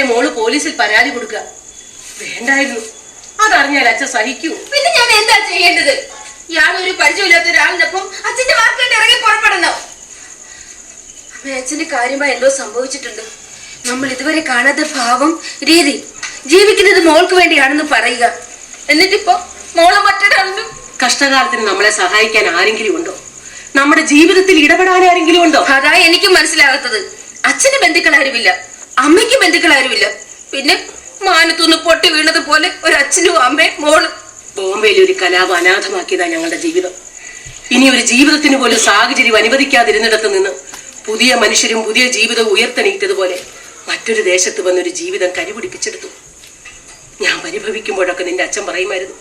നേരെ മോൾ പോലീസിൽ പരാതി കൊടുക്കുക വേണ്ടായിരുന്നു. അതറിഞ്ഞാൽ അച്ഛൻ സഹിക്കൂ. പിന്നെ ഞാൻ എന്താ ചെയ്യേണ്ടത്? യാതൊരു പരിചയമില്ലാത്ത ഒരാളിനൊപ്പം അച്ഛന്റെ വാക്കുകൊണ്ട് ഇറങ്ങി പുറപ്പെടണം. അമ്മ അച്ഛന്റെ കാര്യമായി എന്തോ സംഭവിച്ചിട്ടുണ്ട്. നമ്മൾ ഇതുവരെ കാണാത്ത ഭാവം രീതി ജീവിക്കുന്നത് മോൾക്ക് വേണ്ടിയാണെന്ന് പറയുക. എന്നിട്ടിപ്പോ മോളെ മറ്റൊരാളിനും? കഷ്ടകാലത്തിന് നമ്മളെ സഹായിക്കാൻ ആരെങ്കിലും ഉണ്ടോ? നമ്മുടെ ജീവിതത്തിൽ ഇടപെടാൻ ആരെങ്കിലും ഉണ്ടോ? അതാ എനിക്ക് മനസ്സിലാകാത്തത്. അച്ഛന് ബന്ധുക്കൾ ആരുമില്ല. അമ്മയ്ക്ക് ബന്ധുക്കൾ ആരുമില്ല പിന്നെ മാനത്തുനിന്ന് പൊട്ടി വീണതുപോലെ ഒരു അച്ഛനും അമ്മയും മോളും. ബോംബെയിൽ ഒരു കലാപം അനാഥമാക്കിയതാ ഞങ്ങളുടെ ജീവിതം. ഇനി ഒരു ജീവിതത്തിന് പോലും സാഹചര്യം അനുവദിക്കാതിരുന്നിടത്ത് നിന്ന് പുതിയ മനുഷ്യരും പുതിയ ജീവിതവും ഉയർത്തെണീറ്റതുപോലെ മറ്റൊരു ദേശത്ത് വന്നൊരു ജീവിതം കരിപിടിപ്പിച്ചെടുത്തു. ഞാൻ പരിഭവിക്കുമ്പോഴൊക്കെ നിന്റെ അച്ഛൻ പറയുമായിരുന്നു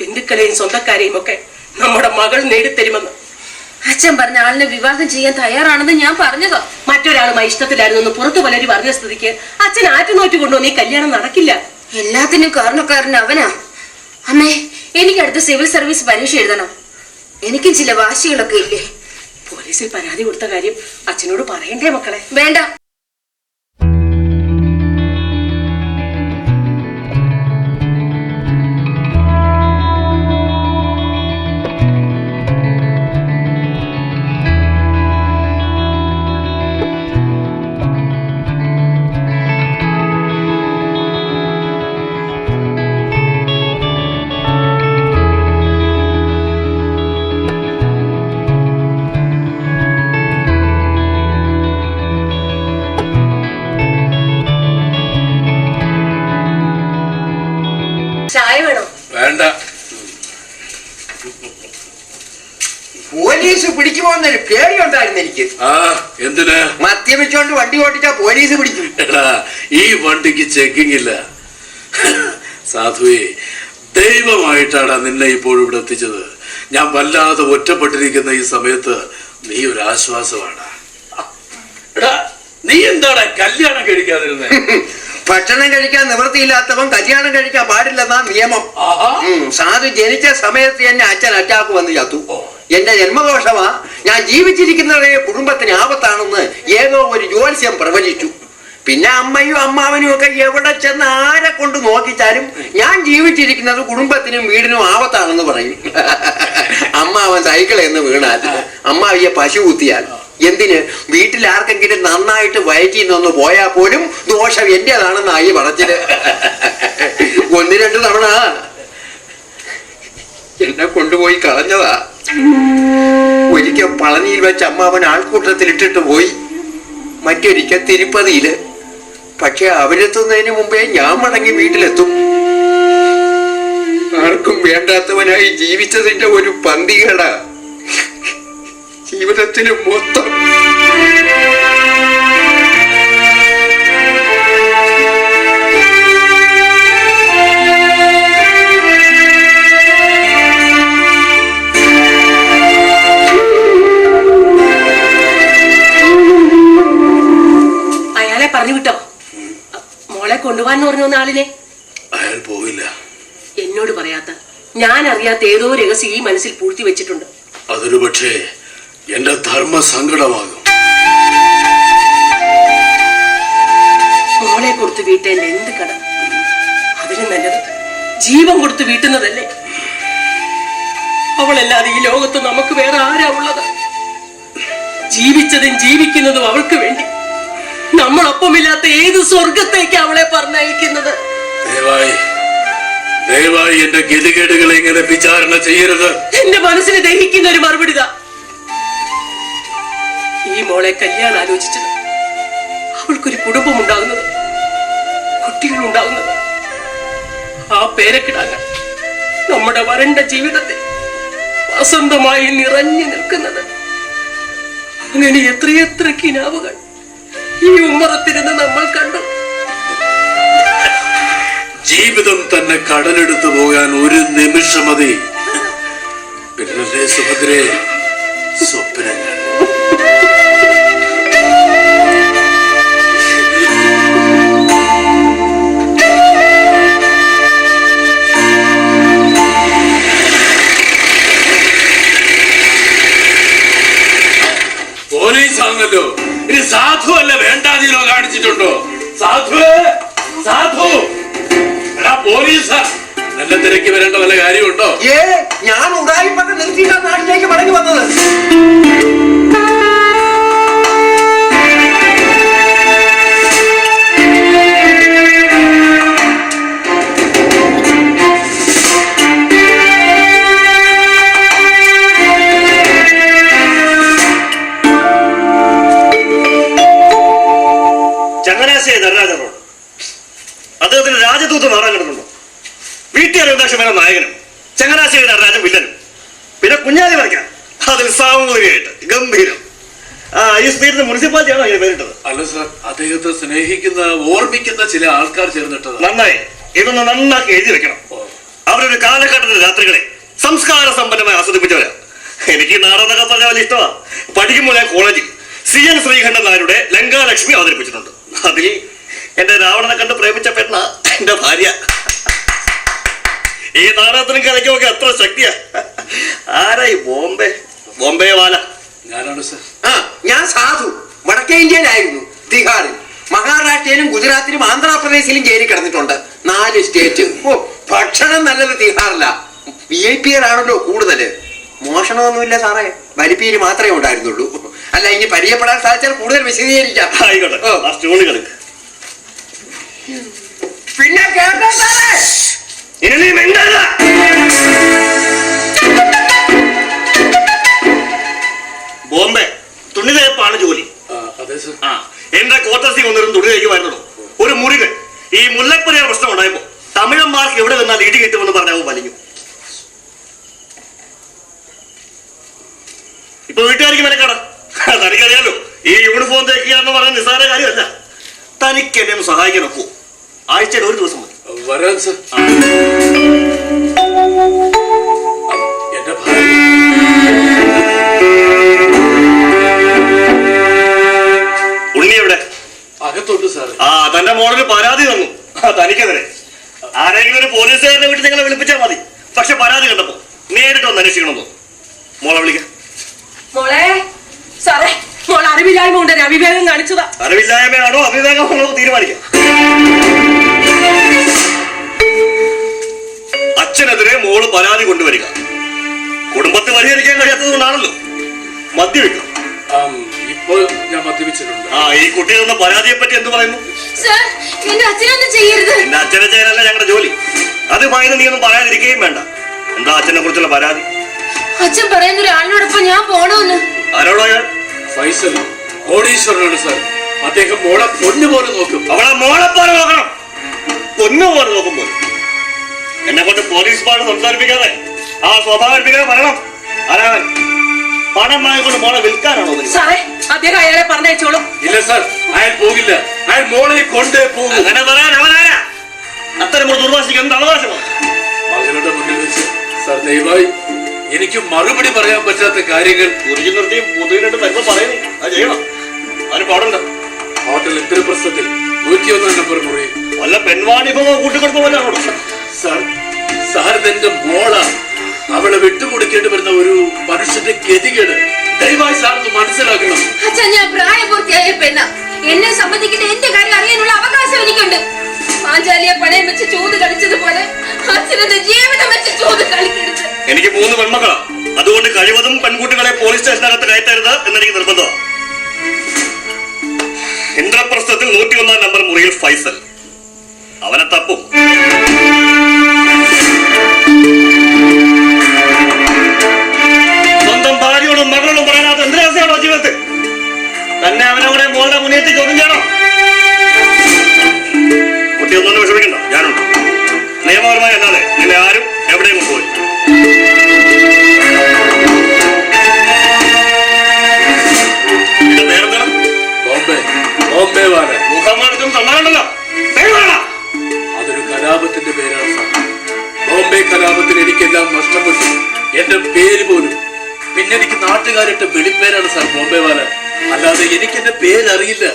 ബന്ധുക്കളെയും സ്വന്തക്കാരെയും ഒക്കെ നമ്മുടെ മകൾ നേടിത്തരുമെന്ന്. അച്ഛൻ പറഞ്ഞ ആളിനെ വിവാഹം ചെയ്യാൻ തയ്യാറാണെന്ന് ഞാൻ പറഞ്ഞതോ. മറ്റൊരാളുമായി ഇഷ്ടത്തിലായിരുന്നു എന്ന് പുറത്തു പലരും പറഞ്ഞ സ്ഥിതിക്ക് അച്ഛൻ ആറ്റുനോറ്റ് കൊണ്ടുവന്ന് ഈ കല്യാണം നടക്കില്ല. എല്ലാത്തിനും കാരണക്കാരൻ അവനാ. അമ്മേ എനിക്ക് അടുത്ത സിവിൽ സർവീസ് പരീക്ഷ എഴുതണം. എനിക്കും ചില വാശികളൊക്കെ ഇല്ലേ? പോലീസിൽ പരാതി കൊടുത്ത കാര്യം അച്ഛനോട് പറയണ്ടേ മക്കളെ? വേണ്ട. എനിക്ക് ആ എന്തിനാ? മദ്യപിച്ചോണ്ട് വണ്ടി ഓടിച്ചാ പോലീസ് പിടിക്കും. എടാ ഈ വണ്ടിക്ക് ചെക്കിംഗ് ഇല്ല. സാധുവേ ദൈവമായിട്ടാടാ നിന്നെ ഇപ്പോഴും ഇവിടെ എത്തിച്ചത്. ഞാൻ വല്ലാതെ ഒറ്റപ്പെട്ടിരിക്കുന്ന ഈ സമയത്ത് നീ ഒരു ആശ്വാസമാണ്. എടാ നീ എന്താടാ കല്യാണം കഴിക്കാതിരുന്നേ? ഭക്ഷണം കഴിക്കാൻ നിവൃത്തിയില്ലാത്തവൻ കല്യാണം കഴിക്കാൻ പാടില്ലെന്നാ നിയമം. സാധു ജനിച്ച സമയത്ത് എന്നെ അച്ഛൻ അറ്റാക്ക് വന്ന് ചത്തു. എന്റെ ജന്മദോഷമാ ഞാൻ ജീവിച്ചിരിക്കുന്നവരെ കുടുംബത്തിന് ആപത്താണെന്ന് ഏതോ ഒരു ജ്യോത്സ്യം പ്രവചിച്ചു. പിന്നെ അമ്മയും അമ്മാവനും ഒക്കെ എവിടെ ചെന്ന് ആരെ കൊണ്ട് നോക്കിച്ചാലും ഞാൻ ജീവിച്ചിരിക്കുന്നത് കുടുംബത്തിനും വീടിനും ആപത്താണെന്ന് പറയും. അമ്മാവൻ സൈക്കിളിൽ നിന്ന് വീണാൽ അമ്മാവിയെ പശു കുത്തിയാൽ. എന്തിന്? വീട്ടിൽ ആർക്കെങ്കിലും നന്നായിട്ട് വയറ്റി നിന്ന് പോയാൽ പോലും ദോഷം എന്റേതാണെന്നായി പറഞ്ഞത് ഒന്ന് രണ്ട് തവണ എന്നെ കൊണ്ടുപോയി കളഞ്ഞതാ. ഒരിക്കൽ പളനിയിൽ വെച്ച് അമ്മാവൻ ആൾക്കൂട്ടത്തിൽ ഇട്ടിട്ട് പോയി. മറ്റൊരിക്കൽ തിരുപ്പതിയിൽ. പക്ഷെ അവരെത്തുന്നതിന് മുമ്പേ ഞാൻ മടങ്ങി വീട്ടിലെത്തും. ആർക്കും വേണ്ടാത്തവനായി ജീവിച്ചതിന്റെ ഒരു പന്തികേട. ജീവിതത്തിന് മൊത്തം. പറഞ്ഞു വിട്ടോ. മോളെ പറഞ്ഞു ആളിനെ. അയാൾ പോവില്ല. എന്നോട് പറയാത്ത. ഞാൻ അറിയാത്ത ഏതോ രഹസ്യം ഈ മനസ്സിൽ പൂഴ്ത്തി വെച്ചിട്ടുണ്ട്. അതൊരു പക്ഷേ എന്റെ ധർമ്മ സങ്കടമാകും മോളെ കൊടുത്ത് വീട്ടേണ്ട എന്ത് കടം? അതിന് നല്ലത് ജീവൻ കൊടുത്ത് വീട്ടുന്നതല്ലേ. അവളല്ലാതെ ഈ ലോകത്ത് നമുക്ക് വേറെ ആരാ ഉള്ളത്? ജീവിച്ചതും ജീവിക്കുന്നതും അവൾക്ക് വേണ്ടി. നമ്മളൊപ്പമില്ലാത്ത ഏത് സ്വർഗത്തേക്ക് അവളെ പറഞ്ഞയക്കുന്നത്? ദയവായി ദയവായി എന്റെ ഗതികേടുകളെ ഇങ്ങനെ വിചാരണ ചെയ്യരുത്. എന്റെ മനസ്സിന് ദഹിക്കുന്ന ഒരു മറുപടി. ഈ മോളെ കല്യാണം ആലോചിച്ചത്. അവൾക്കൊരു കുടുംബം ഉണ്ടാകുന്നത് കുട്ടികൾ ഉണ്ടാകുന്നത് ആ പേരക്കിടാങ്ങൾ നമ്മുടെ വരണ്ട ജീവിതത്തെ വസന്തമായി നിറഞ്ഞു നിൽക്കുന്നത്. അങ്ങനെ എത്രയെത്ര കിനാവുകൾ ഈ ഉമ്മറത്തിരുന്ന് നമ്മൾ കണ്ടു. ജീവിതം തന്നെ കടലെടുത്തു പോകാൻ ഒരു നിമിഷം മതി പിന്നല്ലേ സ്വപ്നങ്ങൾ. പോലീസാണല്ലോ ഇനി സാധു അല്ല വേണ്ടാതീനോ കാണിച്ചിട്ടുണ്ടോ? സാധു സാധു. എടാ പോലീസാ. നല്ല തിരക്ക് വരേണ്ട വല്ല കാര്യമുണ്ടോ? ഏ ഞാൻ ഉടായിപ്പൊക്കെ നിർത്തിയിട്ടാണ് നാട്ടിലേക്ക് മടങ്ങി വന്നത്. എന്ന നായകനും. ചങ്ങനാശ്ശേരി നടരാജൻ വില്ലനും. പിന്നെ കുഞ്ഞാലി വരയ്ക്കാൻ അതിൽ സാമൂഹികമായിട്ട് ഗംഭീരം. ആ ഈ മുനിസിപ്പാലിറ്റി ആണോ ഇതിന് പേരിട്ടത്? അല്ല സാർ അദ്ദേഹത്തെ സ്നേഹിക്കുന്ന ഓർമ്മിക്കുന്ന ചില ആൾക്കാർ ചേർന്നിട്ടതാ നന്നായി. ഇതൊന്ന് നന്നാക്കി എഴുതി വെക്കണം. അവരൊരു കാലഘട്ടത്തിൽ രാത്രികളെ സംസ്കാര സമ്പന്നമായി ആസ്വദിപ്പിച്ചവരാ. എനിക്ക് നാടകം നാടകമൊക്കെ പറഞ്ഞ വലിയ ഇഷ്ടമാണ് പഠിക്കുമ്പോൾ ഞാൻ കോളേജിൽ സി എൻ ശ്രീകണ്ഠൻ നായരുടെ ലങ്കാലക്ഷ്മി അവതരിപ്പിച്ചിട്ടുണ്ട്. അതിൽ എന്റെ രാവണനെ കണ്ട് പ്രേമിച്ച പെണ്ണ എന്റെ ഭാര്യ. ഈ നാടകത്തിനും കലയ്ക്കുമൊക്കെ എത്ര ശക്തിയാ. ആരായി? ബോംബെ. ബോംബെ വാല ഞാനാണ് സർ. ആ ഞാൻ സാധു. വടക്കേ ഇന്ത്യയിലായിരുന്നു തിഹാറിൽ. മഹാരാഷ്ട്രയിലും ഗുജറാത്തിലും ആന്ധ്രാപ്രദേശിലും ജയിലിൽ കിടന്നിട്ടുണ്ട്. നാല് സ്റ്റേറ്റ്. ഓ ഭക്ഷണം നല്ലത് തിഹാറില്ല വി ഐ പി ആണല്ലോ കൂടുതൽ? മോഷണമൊന്നുമില്ല സാറേ. വലിപ്പീര് മാത്രമേ ഉണ്ടായിരുന്നുള്ളൂ. അല്ല ഇനി പരിചയപ്പെടാൻ സാധിച്ചാൽ കൂടുതൽ വിശദീകരിക്കാം. ആയിക്കോട്ടെ. പിന്നെ കേട്ടോ സാറേ. ഇനി നീ മിണ്ടരുത്. ബോംബെ തുണി തേപ്പാണ് ജോലി. ആ, എന്റെ കോട്ടസി ഒന്നൊരു തുണി തയ്ക്കുമായിരുന്നുള്ളൂ ഒരു മുറികൾ. ഈ മുല്ലപ്പെരിയാർ പ്രശ്നം ഉണ്ടായപ്പോ തമിഴന്മാർക്ക് എവിടെ നിന്നാൽ ഇടി കിട്ടുമെന്ന് പറഞ്ഞാവും വലിഞ്ഞു. ഇപ്പൊ വീട്ടുകാർക്ക് മെനക്കാട. തനിക്കറിയാലോ ഈ യൂണിഫോം തേക്കുക എന്ന് പറയുന്ന നിസ്സാര കാര്യമല്ല. തനിക്ക് എന്നെ ഒന്ന് സഹായിക്കാൻ ആഴ്ചയിൽ ഒരു ദിവസം വരാൻ സർ എന്റെ ഭാര്യ. ഉണ്ണി എവിടെ? അകത്തോട്ട് സാർ ആ തന്റെ മോളിന് പരാതി തന്നു. ആ, തനിക്കെതിരെ. ആരെങ്കിലും ഒരു പോലീസുകാരനെ വീട്ടിൽ നിങ്ങളെ വിളിപ്പിച്ചാൽ മതി. പക്ഷെ പരാതി കണ്ടപ്പോ നേരിട്ട് ഒന്ന് അന്വേഷിക്കണമെന്നോ? മോളെ വിളിക്കാം. മോളെ സാറേ മോൾ അറിവില്ലായ്മ കൊണ്ട് രവിവേഗം കാണിച്ചതാ. അറിവില്ലായ്മയാണോ? അവിവേകമാണോ? തീരുമാനിക്കാം. അച്ഛനെതിരെ മോൾ പരാതി കൊണ്ടുവരിക. കുടുംബത്തെ പരിഹരിക്കാൻ കഴിയാത്തത് കൊണ്ടാണല്ലോ. മദ്യപിക്കും. ഇപ്പോൾ ഞാൻ മദ്യപിച്ചിട്ടുണ്ട്. ആ ഈ കുട്ടിയിൽ നിന്ന് പരാതിയെ പറ്റി എന്ത് പറയുന്നു? സർ എന്റെ അച്ഛനൊന്നും ചെയ്യരുത്. എന്റെ അച്ഛനെ ചെയ്യാനല്ല ഞങ്ങളുടെ ജോലി. അത് പറയുന്ന നീ ഒന്നും പറയാതിരിക്കുകയും വേണ്ട. എന്താ അച്ഛനെ കുറിച്ചുള്ള പരാതി? അച്ഛൻ പറയുന്ന ഒരാളിനോടൊപ്പം ഞാൻ പോണോന്ന്? ആരോടോ ഫൈസൽ കോടീശ്വരനാണ് സാർ. അദ്ദേഹം മോളെ പൊന്നുപോലെ നോക്കും. അവളെ മോളെപ്പോലെ നോക്കണം. പൊന്നുപോലെ നോക്കും പോലും എന്നെ കൊണ്ട് പോലീസ് പാട് സംസാരിപ്പിക്കാതെ ആ സ്വാഭാവികപ്പിക്കാതെ പറയണം. ആരാവൻ പണം വാങ്ങിക്കൊണ്ട് മോളെ വിൽക്കാനാണോ സാറേ അദ്ദേഹം അയാളെ പറഞ്ഞയച്ചോളും ഇല്ല സർ. അയാൾ പോകില്ല. അയാൾ മോളെ കൊണ്ടേ പോകും. അങ്ങനെ പറയാൻ അവനാരാ അത്തരം ഒരു ദുർവാശിക്ക് എന്ത് അവകാശമാണ് മുന്നിൽ വെച്ച് സാർ ദയവായി എനിക്ക് മറുപടി പറയാൻ പറ്റാത്ത കാര്യങ്ങൾ കുറിച്ചു നിർത്തി പുതുവിനിട്ട് തന്നെ പറയുന്നു. അത് ചെയ്യണം. അതിന് പാടുണ്ടോ? ഹോട്ടൽ നൂറ്റി നൂറ്റിയൊന്നാം നമ്പർ മുറി. വല്ല പെൺവാണിഭമോ കൂട്ടിക്കൊടുപ്പോ സാർ സാർ ഇതെന്റെ മോളാ അവളെ വിട്ടുകൊടുക്കേണ്ടി വരുന്ന ഒരു മനുഷ്യന്റെ ഗതികേട് ദയവായി സാർക്ക് മനസ്സിലാക്കണം. അച്ഛാ ഞാൻ പ്രായപൂർത്തിയായ പെണ്ണ. എന്നെ സംബന്ധിക്കുന്ന എന്റെ കാര്യം അറിയാനുള്ള അവകാശം എനിക്കുണ്ട്. പാഞ്ചാലിയെ പണയം വെച്ച് ചൂത് കളിച്ചതുപോലെ അച്ഛനെന്റെ ജീവിതം വെച്ച് ചൂത് കളിക്കരുത്. എനിക്ക് മൂന്ന് പെൺമക്കളാ. അതുകൊണ്ട് കഴിവതും പെൺകുട്ടികളെ പോലീസ് സ്റ്റേഷനകത്ത് കയറ്റരുത് എന്നെനിക്ക് നിർബന്ധമാണ് ഇന്ദ്രപ്രസ്ഥത്തിൽ നൂറ്റി ഒന്നാം നമ്പർ മുറിയിൽ ഫൈസൽ. അവനെ തപ്പും. എന്റെ പേര് പോലും. പിന്നെ എനിക്ക് നാട്ടുകാരിട്ട വെളിപ്പേരാണ് സാർ ബോംബെ വാല. അല്ലാതെ എനിക്ക് എന്റെ പേരറിയില്ല.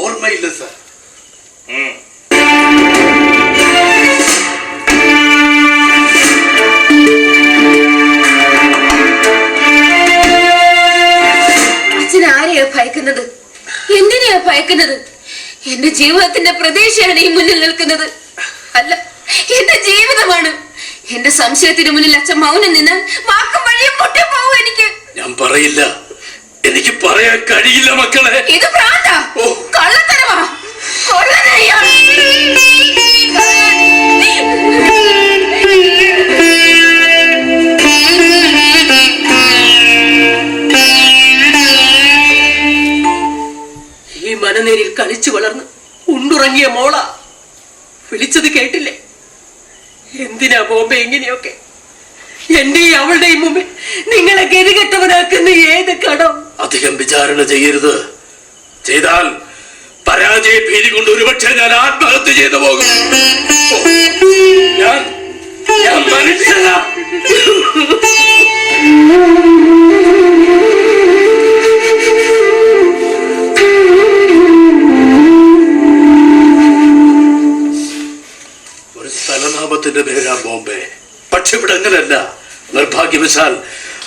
ഓർമ്മയില്ല സാർ. ആരെയാ ഭയക്കുന്നത്? എന്റെ ജീവിതത്തിന്റെ പ്രതീക്ഷയാണ് ഈ മുന്നിൽ നിൽക്കുന്നത്. അല്ല എന്റെ ജീവിതമാണ്. എന്റെ സംശയത്തിന് മുന്നിൽ അച്ഛൻ മൗനം നിന്ന് വാക്കും വഴിയും പൊട്ടി പോകും എനിക്ക്. ഞാൻ പറയില്ല. എനിക്ക് പറയാൻ കഴിയില്ല മക്കളെ. ഇത് പ്രാന്ത. കള്ളത്തരമാ. ഈ മനനേരിൽ കളിച്ചു വളർന്ന് ഉണ്ടുറങ്ങിയ മോള വിളിച്ചത് കേട്ടില്ലേ? എന്തിനാ ബോംബെ ഇങ്ങനെയൊക്കെ? എന്റെയും അവളുടെയും മുമ്പിൽ നിങ്ങളെ ഗതികെട്ടവനാക്കുന്ന ഏത് കടം? അധികം വിചാരണ ചെയ്യരുത്. ചെയ്താൽ പരാജയ ഭീതി കൊണ്ട് ഒരുപക്ഷെ ഞാൻ ആത്മഹത്യ ചെയ്തു പോകും. ഞാൻ ഞാൻ ബോംബെ. പക്ഷെ ഇവിടെ അങ്ങനല്ല നിർഭാഗ്യവശാൽ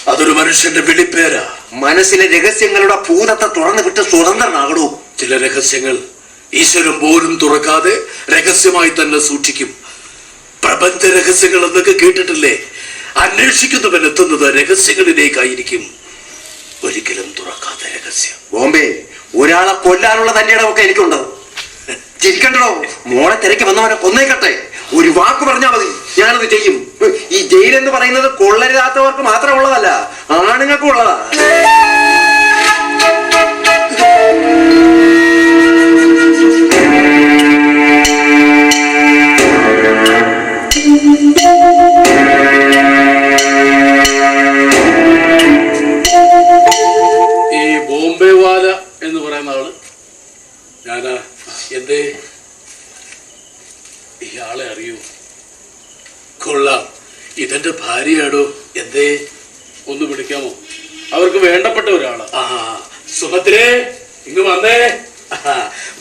അതൊരു മനുഷ്യന്റെ വിളിപ്പേരാ. മനസ്സിലെ രഹസ്യങ്ങളുടെ ഭൂതത്തെ തുറന്നു വിട്ട് സ്വതന്ത്രനാകണോ? ചില രഹസ്യങ്ങൾ ഈശ്വരൻ പോലും തുറക്കാതെ രഹസ്യമായി തന്നെ സൂക്ഷിക്കും. പ്രപഞ്ച രഹസ്യങ്ങൾ എന്നൊക്കെ കേട്ടിട്ടില്ലേ? അന്വേഷിക്കുന്നവൻ എത്തുന്നത് രഹസ്യങ്ങളിലേക്കായിരിക്കും. ഒരിക്കലും തുറക്കാത്ത രഹസ്യം. ബോംബെ ഒരാളെ കൊല്ലാനുള്ള തന്നെയുടെ ഇടമൊക്കെ എനിക്കുണ്ട്. ചിരിക്കണ്ടോ മോളെ തിരക്ക് വന്നവനെ കൊന്നേക്കട്ടെ. ഒരു വാക്ക് പറഞ്ഞാൽ മതി. ഞാനത് ചെയ്യും. ഈ ജയിൽ എന്ന് പറയുന്നത് കൊള്ളരുതാത്തവർക്ക് മാത്രമുള്ളതല്ല ആണുങ്ങൾക്കും ഉള്ളതാ ഈ ബോംബെ വാല എന്ന് പറയുന്ന ആൾ ഞാനാ. എന്തേ? ഇയാളെ അറിയൂ. കൊള്ളാം. ഇതെന്റെ ഭാര്യയാടോ? എന്തേ? ഒന്ന് വിളിക്കാമോ? അവർക്ക് വേണ്ടപ്പെട്ട ഒരാൾ. ആ സുഭദ്രേ ഇങ്ങ് വന്നേ.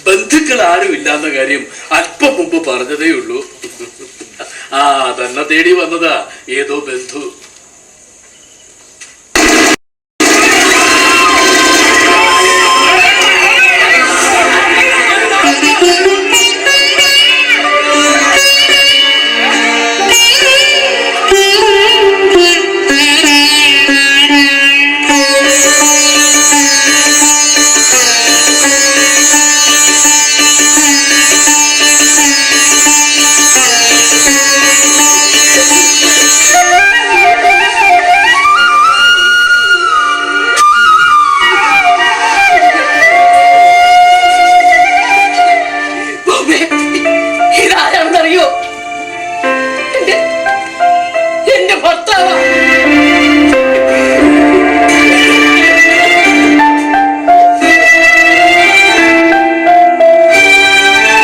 ബന്ധുക്കൾ ആരും ഇല്ലാന്ന കാര്യം അല്പം മുമ്പ് പറഞ്ഞതേ ഉള്ളൂ. ആ തന്നെ തേടി വന്നതാ. ഏതോ ബന്ധു.